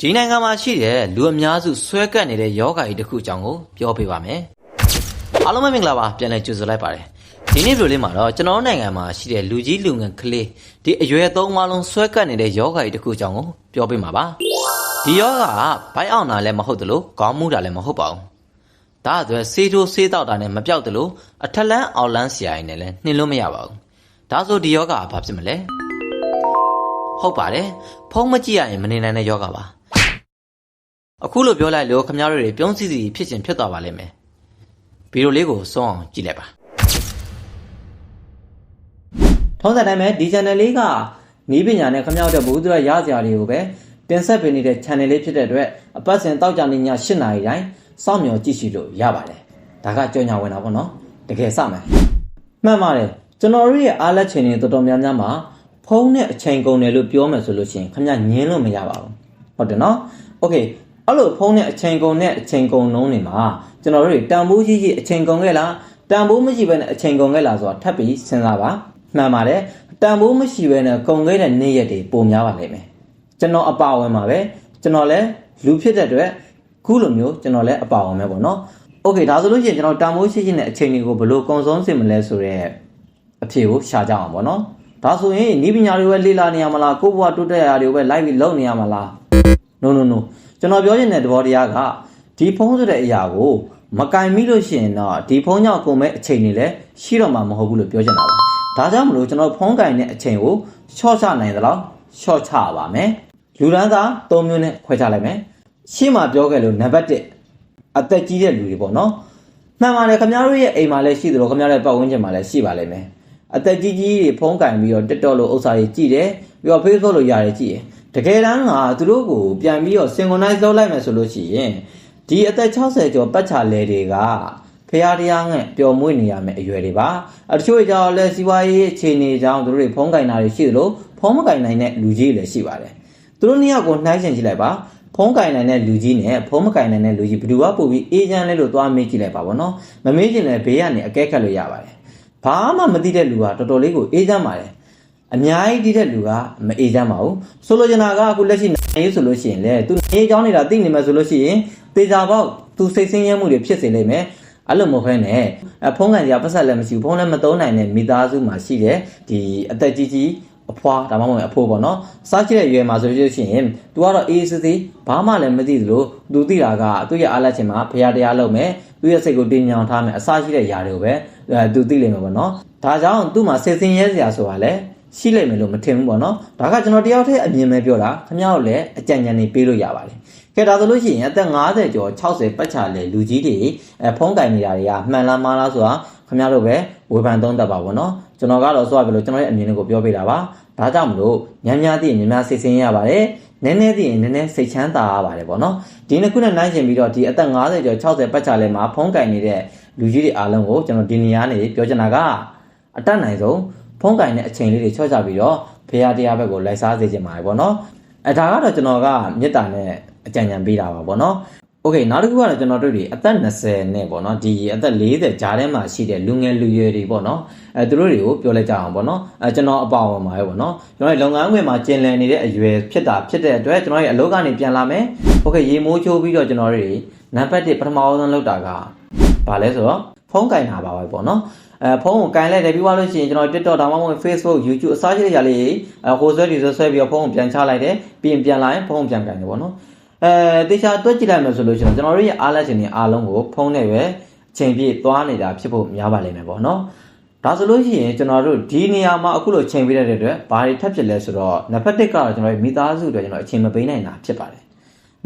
ဒီနိုင်ငံမှာရှိတဲ့လူအများစုဆွဲကပ်နေတဲ့ယောဂါကြီးတစ်ခုအကြောင်းကိုပြောပြပါမယ်အားလုံးပဲမင်္ဂလာပါပြန်လည်ကြိုဆိုလိုက်ပါတယ်ဒီနေ့ဗီဒီယိုလေးမှာတော့ကျွန်တော်တို့နိုင်ငံမှာရှိတဲ့လူကြီးလူငယ်ကလေးဒီအရွယ်သုံးပါးလုံးဆွဲကပ်နေတဲ့ယောဂါကြီးတစ်ခုအကြောင်းကိုပြောပြမှာပါဒီယောဂါကဘိုက်အောင်တာလည်းမဟုတ်သလိုခေါင်းမူတာလည်းမဟုတ်ပါဘူးဒါအတွက်ဆေးထိုးဆေးတောက်တာနဲ့မပြောက်သလိုအထက်လန်းအောက်လန်းဆရာကြီးနဲ့လည်းနှင်လို့မရပါဘူးဒါဆိုဒီယောဂါကဘာဖြစ်မလဲဟုတ်ပါတယ်ဖုံးမကြည့်ရရင်မနေနိုင်တဲ့ယောဂါပါ အခုလိုပြောလိုက်လို့ခမရတို့တွေပြုံးစီစီဖြစ်ခြင်းဖြစ်သွားပါလိမ့်မယ်ဗီဒီယိုလေးကိုဆုံးအောင်ကြည့်လိုက်ပါထုံးစံတိုင်းပဲဒီ channel လေးကနီးပညာနဲ့ခမရောက်တဲ့ဘုသူရရစရာတွေကိုပဲတင်ဆက်ပေးနေတဲ့ channel လေးဖြစ်တဲ့အတွက်အပတ်စဉ်တောက်ကြနေည8နာရီတိုင်းစောင့်မျှော်ကြည့်ရှုလို့ရပါတယ်ဒါကကြော်ညာဝင်တာပေါ့နော်တကယ်စမယ်မှန်ပါတယ်ကျွန်တော်တို့ရဲ့အားလက်ချိန်တွေတော်တော်များများမှာဖုန်းနဲ့အချိန်ကုန်တယ်လို့ပြောမယ်ဆိုလို့ရှိရင်ခမညင်းလို့မရပါဘူးဟုတ်တယ်နော် okay အဲ့လိုဖုန်းနဲ့အချိန်ကုန်နဲ့အချိန်ကုန်နှုံးတွေမှာကျွန်တော်တို့တွေတန်ဖိုးကြီးကြီးအချိန်ကုန်ခဲ့လားတန်ဖိုးမရှိဘဲနဲ့အချိန်ကုန်ခဲ့လားဆိုတာထပ်ပြီးစဉ်းစားပါမှန်ပါတယ်တန်ဖိုးမရှိဘဲနဲ့ကုန်ခဲ့တဲ့နေ့ရက်တွေပုံများပါလိမ့်မယ်ကျွန်တော်အပါအဝင်ပါပဲကျွန်တော်လည်းလူဖြစ်တဲ့အတွက်ခုလိုမျိုးကျွန်တော်လည်းအပါအဝင်ပဲပေါ့နော်โอเคဒါဆိုလို့ရှိရင်ကျွန်တော်တန်ဖိုးရှိရှိနဲ့အချိန်တွေကိုဘယ်လိုကုံဆုံးစေမလဲဆိုတော့အဖြေကိုရှာကြအောင်ပေါ့နော်ဒါဆိုရင်ဤပညာတွေပဲလေ့လာနေရမလားကိုယ့်ဘဝတိုးတက်ရာတွေကိုပဲလိုက်ပြီးလုပ်နေရမလား no no no ကျွန်တော်ပြောချင်တဲ့သဘောတရားကဒီဖုန်းဆိုတဲ့အရာကိုမကင်မိလို့ရှိရင်တော့ဒီဖုန်းကြောင့်ကုန်မဲ့အချိန်တွေလည်းရှိတော့မှာမဟုတ်ဘူးလို့ပြောချင်တာပါဒါကြောင့်မလို့ကျွန်တော်ဖုန်းကင်တဲ့အချိန်ကိုရှော့ချနိုင်သလားရှော့ချပါမယ်လူတန်းစား၃မျိုးနဲ့ခွဲခြားလိုက်မယ်ရှေ့မှာပြောခဲ့လို့နံပါတ်1အသက်ကြီးတဲ့လူတွေပေါ့နော်မှန်ပါတယ်ခင်ဗျားတို့ရဲ့အိမ်မှာလည်းရှိသလိုခင်ဗျားတို့ရဲ့ပတ်ဝန်းကျင်မှာလည်းရှိပါလိမ့်မယ်အသက်ကြီးကြီးတွေဖုန်းကင်ပြီးတော့ TikTok လို့ဥစ္စာတွေကြည့်တယ်ပြီးတော့ Facebook လို့ရတယ်ကြည့်တယ် တကယ်တမ်းကသူတို့ကိုပြန်ပြီးတော့ synchronize လုပ်လိုက်မယ်ဆိုလို့ရှိရင်ဒီအသက်60ကျော်ပတ်ချာလဲတွေကဖရာတရားနဲ့ပျော်မွေ့နေရမယ်အရွယ်တွေပါအတချို့ကြောင့်လဲစီးပွားရေးအခြေအနေကြောင့်သူတို့တွေဖုန်းကင်တာတွေရှိသလိုဖုန်းမကင်နိုင်တဲ့လူကြီးတွေလည်းရှိပါတယ်သူတို့နှစ်ယောက်ကိုနှိုင်းယှဉ်ကြည့်လိုက်ပါဖုန်းကင်နိုင်တဲ့လူကြီးနဲ့ဖုန်းမကင်နိုင်တဲ့လူကြီးဘယ်သူကပို့ပြီးအေဂျင့်လဲလို့သွားမေးကြည့်လိုက်ပါဘောနော်မမေးချင်လည်းဘေးကနေအကဲခတ်လို့ရပါတယ်ဘာမှမသိတဲ့လူကတော်တော်လေးကိုအေဂျင့်ပါတယ် အများကြီးတည်တဲ့လူကမအေဂျင့်ပါဘူးဆိုလိုချင်တာကအခုလက်ရှိနိုင်ရေးဆိုလို့ရှိရင်လေသူနေကြောင်းနေတာသိနေမှာဆိုလို့ရှိရင်တေချာပေါက်သူစိတ်ဆင်းရဲမှုတွေဖြစ်စေလိမ့်မယ်အဲ့လိုမဟုတ်ဘဲနဲ့အဖုံးကန်စရာပတ်ဆက်လည်းမရှိဘူးဖုံးလည်းမသုံးနိုင်တဲ့မိသားစုမှာရှိတဲ့ဒီအသက်ကြီးကြီးအဖွာဒါမှမဟုတ်အဖိုးပေါ့နော်စားချစ်တဲ့ရွယ်မှာဆိုလို့ရှိရင် तू ကတော့အေးစစ်စစ်ဘာမှလည်းမသိသလို तू သိတာကသူ့ရဲ့အားလက်ချင်မှာဖရာတရားလုပ်မယ်သူ့ရဲ့စိတ်ကိုတင်းညောင်ထားမယ်အစားရှိတဲ့ຢာတွေကိုပဲအဲ तू သိလိမ့်မယ်ပေါ့နော်ဒါကြောင့်သူ့မှာစိတ်ဆင်းရဲစရာဆိုတာလည်း ရှိလိမ့်မယ်လို့မထင်ဘူးပေါ့နော်ဒါကကျွန်တော်တယောက်တည်းအမြင်ပဲပြောတာခင်ဗျားတို့လည်းအကြံဉာဏ်တွေပေးလို့ရပါတယ်ကဲဒါဆိုလို့ရှိရင်အသက်50ကျော်60ပတ်ချာလေလူကြီးတွေအဲဖုံးကင်နေတာတွေကမှန်လားမှားလားဆိုတာခင်ဗျားတို့ပဲဝေဖန်သုံးသပ်ပါဘောနော်ကျွန်တော်ကတော့ဆိုရပြီလို့ကျွန်တော်ရဲ့အမြင်တွေကိုပြောပေးတာပါဒါကြောင့်မလို့များများသိရင်များများစိတ်ဆင်းရပါတယ်နည်းနည်းသိရင်နည်းနည်းစိတ်ချမ်းသာရပါတယ်ပေါ့နော်ဒီနှစ်ခုနဲ့နှိုင်းယှဉ်ပြီးတော့ဒီအသက်50ကျော်60ပတ်ချာလေမှာဖုံးကင်နေတဲ့လူကြီးတွေအားလုံးကိုကျွန်တော်ဒီနေရာနေပြောချင်တာကအတတ်နိုင်ဆုံး ဖုံးကင်တဲ့အချိန်လေးတွေချော့ချပြီးတော့ဖေရတရားဘက်ကိုလိုက်စားစေချင်ပါတယ်ပေါ့နော်အဲဒါကတော့ကျွန်တော်ကမေတ္တာနဲ့အကြံဉာဏ်ပေးတာပါပေါ့နော်โอเคနောက်တစ်ခုကတော့ကျွန်တော်တို့တွေအသက်20နဲ့ပေါ့နော်ဒီအသက်40ဂျားထဲမှာရှိတဲ့လူငယ်လူရွယ်တွေပေါ့နော်အဲသူတို့တွေကိုပြောလိုက်ကြအောင်ပေါ့နော်အဲကျွန်တော်အပါဝင်ပါပဲပေါ့နော်ကျွန်တော်လုပ်ငန်းခွင်မှာကျင်လည်နေတဲ့အရွယ်ဖြစ်တာဖြစ်တဲ့အတွက်ကျွန်တော်ရဲ့အလုပ်ကနေပြန်လာမယ်โอเคရေမိုးချိုးပြီးတော့ကျွန်တော်တွေနံပါတ်1ပထမဆုံးလုပ်တာကဘာလဲဆိုတော့ဖုန်းကင်တာပါပဲပေါ့နော် အဲဖုန်းကိုကင်လိုက်တယ်ပြီးသွားလို့ရှိရင်ကျွန်တော် TikTok ဒါမှမဟုတ် Facebook YouTube အစားရှိတဲ့ຢာလေးအဲဟိုဆွဲဒီဆွဲဆွဲပြီးတော့ဖုန်းကိုပြန်ချလိုက်တယ်ပြီးရင်ပြန်လာရင်ဖုန်းကိုပြန်ကင်တယ်ပေါ့နော်အဲတေချာတွက်ကြည့်လိုက်မယ်ဆိုလို့ရှိရင်ကျွန်တော်တို့ရဲ့အားလက်ခြင်းတွေအားလုံးကိုဖုန်းနဲ့ပဲအချိန်ပြည့်သွားနေတာဖြစ်ဖို့များပါလိမ့်မယ်ပေါ့နော်ဒါဆိုလို့ရှိရင်ကျွန်တော်တို့ဒီနေရာမှာအခုလိုချိန်ပေးရတဲ့အတွက်ဘာတွေထပ်ဖြစ်လဲဆိုတော့နံပါတ်1ကတော့ကျွန်တော်တို့မိသားစုတွေကျွန်တော်အချိန်မပေးနိုင်တာဖြစ်ပါတယ်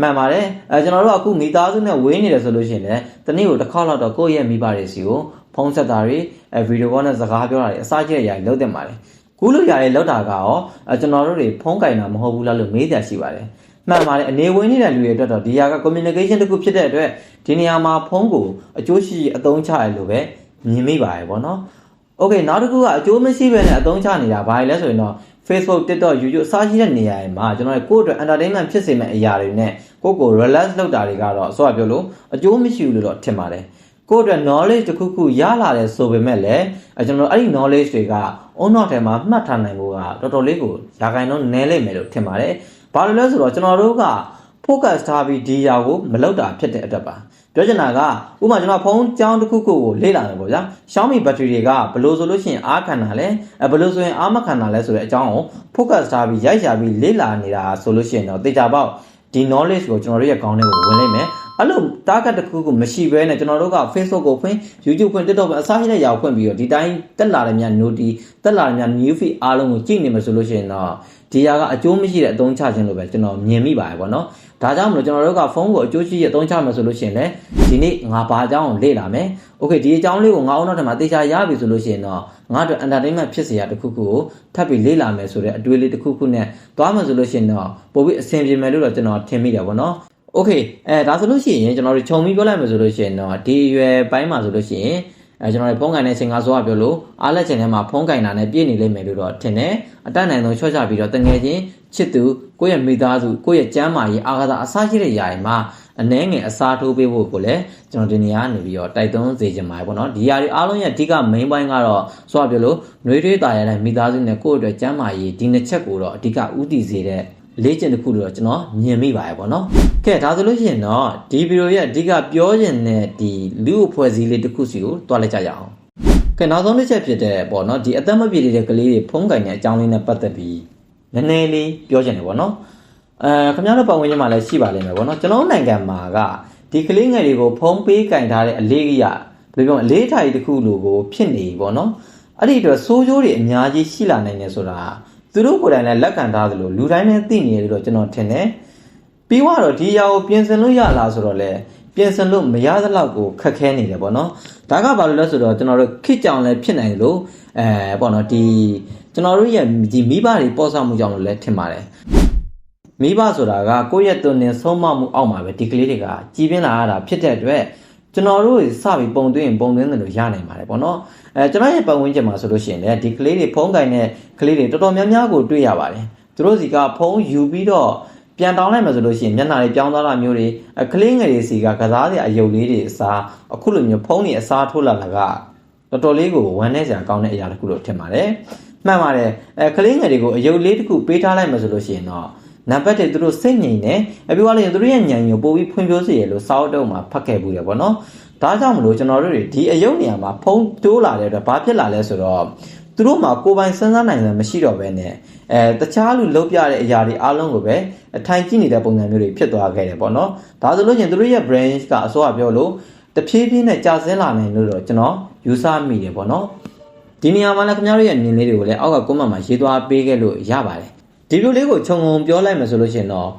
မှန်ပါတယ်အဲကျွန်တော်တို့အခုမိသားစုနဲ့ဝေးနေတယ်ဆိုလို့ရှိရင်လည်းတနေ့ကိုတစ်ခါတော့တော့ကိုယ့်ရဲ့မိဘတွေစီကိုဖုန်းဆက်တာတွေအဲဗီဒီယိုကောနဲ့စကားပြောတာတွေအစားကျတဲ့အရာတွေလုပ်တင်ပါတယ်ခုလိုຢာတွေလောက်တာကရောအဲကျွန်တော်တို့တွေဖုန်းကင်တာမဟုတ်ဘူးလားလို့မေးကြရှိပါတယ်မှန်ပါတယ်အနေဝင်နေတဲ့လူတွေအတွက်တော့ဒီဟာက communication တစ်ခုဖြစ်တဲ့အတွက်ဒီနေရာမှာဖုန်းကိုအကျိုးရှိအသုံးချရလို့ပဲမြင်မိပါတယ်ဗောနော်။ Okay နောက်တစ်ခုကအကျိုးမရှိဘဲနဲ့အသုံးချနေတာဘာလဲဆိုရင်တော့ Facebook TikTok YouTube အစားရှိတဲ့နေရာတွေမှာကျွန်တော်တို့ကိုယ့်အတွက် entertainment ဖြစ်စေမယ့်အရာတွေနဲ့ကိုယ့်ကို relax လုပ်တာတွေကတော့အစောပြောလို့အကျိုးမရှိဘူးလို့တော့ထင်ပါတယ်။ကိုယ့်အတွက် knowledge တစ်ခုခုရလာတယ်ဆိုပေမဲ့လည်းအဲကျွန်တော်တို့အဲ့ဒီ knowledge တွေက online ထဲမှာမှတ်ထားနိုင်ဖို့ကတော်တော်လေးကိုရာခိုင်နှုန်းနည်းလိမ့်မယ်လို့ထင်ပါတယ်။ဘာလို့လဲဆိုတော့ကျွန်တော်တို့က focus ထားပြီးဒီຢာကိုမလောက်တာဖြစ်တဲ့အတွက်ပါ ပြောချင်တာကဥပမာကျွန်တော်ဖုန်းကြောင်းတစ်ခုခုကိုလေ့လာမယ်ပေါ့ဗျာ Xiaomi battery တွေကဘယ်လိုဆိုလို့ရှိရင်အားခံတာလဲအဲဘယ်လိုဆိုရင်အားမခံတာလဲဆိုတဲ့အကြောင်းကို focus ထားပြီးရိုက်ရှာပြီးလေ့လာနေတာဆိုလို့ရှိရင်တော့တေချာပေါက်ဒီ knowledge ကိုကျွန်တော်တို့ရဲ့ခေါင်းထဲကိုဝင်လိုက်မယ်အဲ့လို target တစ်ခုခုမရှိဘဲနဲ့ကျွန်တော်တို့က Facebook ကိုဖွင့် YouTube ဖွင့် TikTok ဖွင့်အစားရှိတဲ့ຢာကိုဖွင့်ပြီးတော့ဒီတိုင်းတက်လာတဲ့များ noti တက်လာတဲ့များ new feed အားလုံးကိုကြည့်နေမှာဆိုလို့ရှိရင်တော့ဒီຢာကအကျိုးမရှိတဲ့အသုံးချခြင်းလို့ပဲကျွန်တော်မြင်မိပါတယ်ပေါ့နော် ဒါကြောင့်မလို့ကျွန်တော်တို့ကဖုန်းကိုအကျိုးရှိတဲ့အသုံးချမယ်ဆိုလို့ရှိရင်လည်းဒီနေ့ငါဘာအကြောင်းကိုလေ့လာမယ်။ Okay ဒီအကြောင်းလေးကိုငါအောင်တော့ထမှာတေချာရပြီဆိုလို့ရှိရင်တော့ငါတို့ entertainment ဖြစ်စေရတစ်ခုခုကိုထပ်ပြီးလေ့လာမယ်ဆိုတဲ့အတွေးလေးတစ်ခုခုနဲ့သွားမယ်ဆိုလို့ရှိရင်တော့ပိုပြီးအဆင်ပြေမယ်လို့တော့ကျွန်တော်ထင်မိတယ်ပေါ့နော်။ Okay အဲဒါဆိုလို့ရှိရင်ကျွန်တော်တို့ခြုံပြီးပြောလိုက်မယ်ဆိုလို့ရှိရင်တော့ဒီအရွယ်ပိုင်းမှာဆိုလို့ရှိရင် အဲကျွန်တော်တို့ဖုန်းကန်တဲ့အချိန်ကဆိုရပြောလို့အားလက်ချင်ထဲမှာဖုန်းကန်တာနဲ့ပြည့်နေလိမ့်မယ်လို့တော့ထင်တယ်အတတ်နိုင်ဆုံးချော့ချပြီးတော့တငယ်ချင်းချစ်သူကိုယ့်ရဲ့မိသားစုကိုယ့်ရဲ့ကျမ်းမာရေးအားကစားအစားရှိတဲ့ຢာတွေမှာအနှဲငယ်အစားထိုးပေးဖို့ကိုလည်းကျွန်တော်ဒီနေရာကနေပြီးတော့တိုက်တွန်းစေချင်ပါတယ်ပေါ့နော်ဒီຢာတွေအားလုံးရဲ့အဓိက main point ကတော့ဆိုရပြောလို့နှွေးထွေးတာရတဲ့မိသားစုနဲ့ကိုယ့်အတွက်ကျမ်းမာရေးဒီနှစ်ချက်ကိုတော့အဓိကဥတည်စေတဲ့ လေ့ကျင့်တစ်ခုလို့တော့ကျွန်တော်မြင်မိပါတယ်ပေါ့နော်။ကဲဒါဆိုလို့ရှိရင်တော့ဒီဗီဒီယိုရဲ့အဓိကပြောချင်တဲ့ဒီလူ့အဖွဲ့အစည်းလေးတစ်ခုစီကိုတွားလိုက်ကြရအောင်။ကဲနောက်ဆုံးတစ်ချက်ဖြစ်တဲ့ပေါ့နော်ဒီအသက်မပြည့်တဲ့ကလေးတွေဖုံးကင်တဲ့အကြောင်းလေးနဲ့ပတ်သက်ပြီးနည်းနည်းလေးပြောချင်တယ်ပေါ့နော်။အဲခင်ဗျားတို့ပတ်ဝန်းကျင်မှာလည်းရှိပါလိမ့်မယ်ပေါ့နော်။ကျွန်တော်နိုင်ငံမှာကဒီကလေးငယ်တွေကိုဖုံးပေးကင်ထားတဲ့အလေးကြီးရဘယ်လိုပြောအလေးထိုင်တစ်ခုလိုကိုဖြစ်နေပြီပေါ့နော်။အဲ့ဒီအတွက်စိုးကျိုးတွေအများကြီးရှိလာနိုင်တယ်ဆိုတာ သူတို့ကိုယ်တိုင်လည်းလက်ခံထားသလိုလူတိုင်းလည်းသိနေတယ်လို့ကျွန်တော်ထင်တယ်ပြီးတော့ဒီຢာကိုပြင်ဆင်လို့ရလားဆိုတော့လေပြင်ဆင်လို့မရသလောက်ကိုခက်ခဲနေတယ်ပေါ့နော်ဒါကဘာလို့လဲဆိုတော့ကျွန်တော်တို့ခစ်ကြောင်လည်းဖြစ်နိုင်တယ်လို့အဲပေါ့နော်ဒီကျွန်တော်တို့ရဲ့ဒီမိဘတွေပေါ်ဆမှုကြောင့်လို့လည်းထင်ပါတယ်မိဘဆိုတာကကိုယ့်ရဲ့သွန်သင်ဆုံးမမှုအောက်မှာပဲဒီကလေးတွေကကြီးပြင်းလာရတာဖြစ်တဲ့အတွက် ကျွန်တော်တို့စပြီးပုံသွင်းပုံသွင်းတယ်လို့ရနိုင်ပါတယ်ပေါ့နော်အဲကျွန်တော်ရဲ့ပတ်ဝန်းကျင်မှာဆိုလို့ရှိရင်လည်းဒီကလေးတွေဖုံးကင်တဲ့ကလေးတွေတော်တော်များများကိုတွေ့ရပါတယ်သူတို့စီကဖုံးယူပြီးတော့ပြန်တောင်းလိုက်မှဆိုလို့ရှိရင်မျက်နှာတွေပြောင်းသွားတာမျိုးတွေကလေးငယ်တွေစီကကစားစရာအယုတ်လေးတွေအစားအခုလိုမျိုးဖုံးတွေအစားထိုးလာတာကတော်တော်လေးကိုဝမ်းနည်းစရာကောင်းတဲ့အရာတစ်ခုလို့ထင်ပါတယ်မှန်ပါတယ်အဲကလေးငယ်တွေကိုအယုတ်လေးတစ်ခုပေးထားလိုက်မှဆိုလို့ရှိရင်တော့ နံပါတ်1သူတို့စိတ်ငြိမ်နေအပြီးသွားလို့ရင်သူတို့ရဲ့ဉာဏ်ကိုပို့ပြီးဖွံ့ဖြိုးစေရလို့စောက်တုံးမှာဖတ်ခဲ့ဘူးတယ်ပေါ့နော်ဒါကြောင့်မလို့ကျွန်တော်တို့တွေဒီအယုတ်နေရာမှာဖုံးတိုးလာတဲ့အတွက်ဘာဖြစ်လာလဲဆိုတော့သူတို့မှာကိုယ်ပိုင်စဉ်းစားနိုင်တယ်မရှိတော့ဘဲနဲ့အဲတခြားလူလုပ်ပြတဲ့အရာတွေအားလုံးကိုပဲအထိုင်ကြည့်နေတဲ့ပုံစံမျိုးတွေဖြစ်သွားခဲ့တယ်ပေါ့နော်ဒါဆိုလို့ချင်းသူတို့ရဲ့ brain ကအစိုးရပြောလို့တဖြည်းဖြည်းနဲ့ကြာဆင်းလာနိုင်လို့တော့ကျွန်တော်ယူဆမိတယ်ပေါ့နော်ဒီနေရာမှာလည်းခင်ဗျားတို့ရဲ့မြင်လေးတွေကိုလည်းအောက်က comment မှာရေးသွားပေးခဲ့လို့ရပါတယ် ဒီလိုလေးကိုခြုံငုံပြောလိုက်မယ်ဆိုလို့ရှိရင်တော့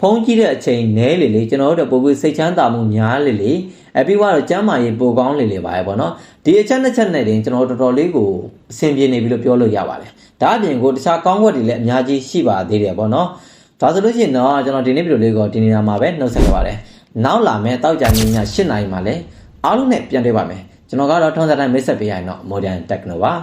ဖုံးကြည့်တဲ့အချိန်နဲလေလေကျွန်တော်တို့ပို့ပြီးစိတ်ချမ်းသာမှုများလေလေအပြီးတော့ကျမ်းမာရေးပိုကောင်းလေလေပါပဲပေါ့နော်ဒီအချက်နှစ်ချက်နဲ့တင်ကျွန်တော်တော်တော်လေးကိုအဆင်ပြေနေပြီလို့ပြောလို့ရပါတယ်ဒါအပြင်ကိုတခြားကောင်းွက်တွေလည်းအများကြီးရှိပါသေးတယ်ပေါ့နော်ဒါဆိုလို့ရှိရင်တော့ကျွန်တော်ဒီနေ့ဗီဒီယိုလေးကိုဒီနေရာမှာပဲနှုတ်ဆက်ကြပါတယ်နောက်လာမယ့်တောက်ကြညည7နာရီမှာလည်းအားလုံးနဲ့ပြန်တွေ့ပါမယ်ကျွန်တော်ကတော့ထုံးစံတိုင်းမိတ်ဆက်ပေးရရင်တော့ Modern Techno ပါ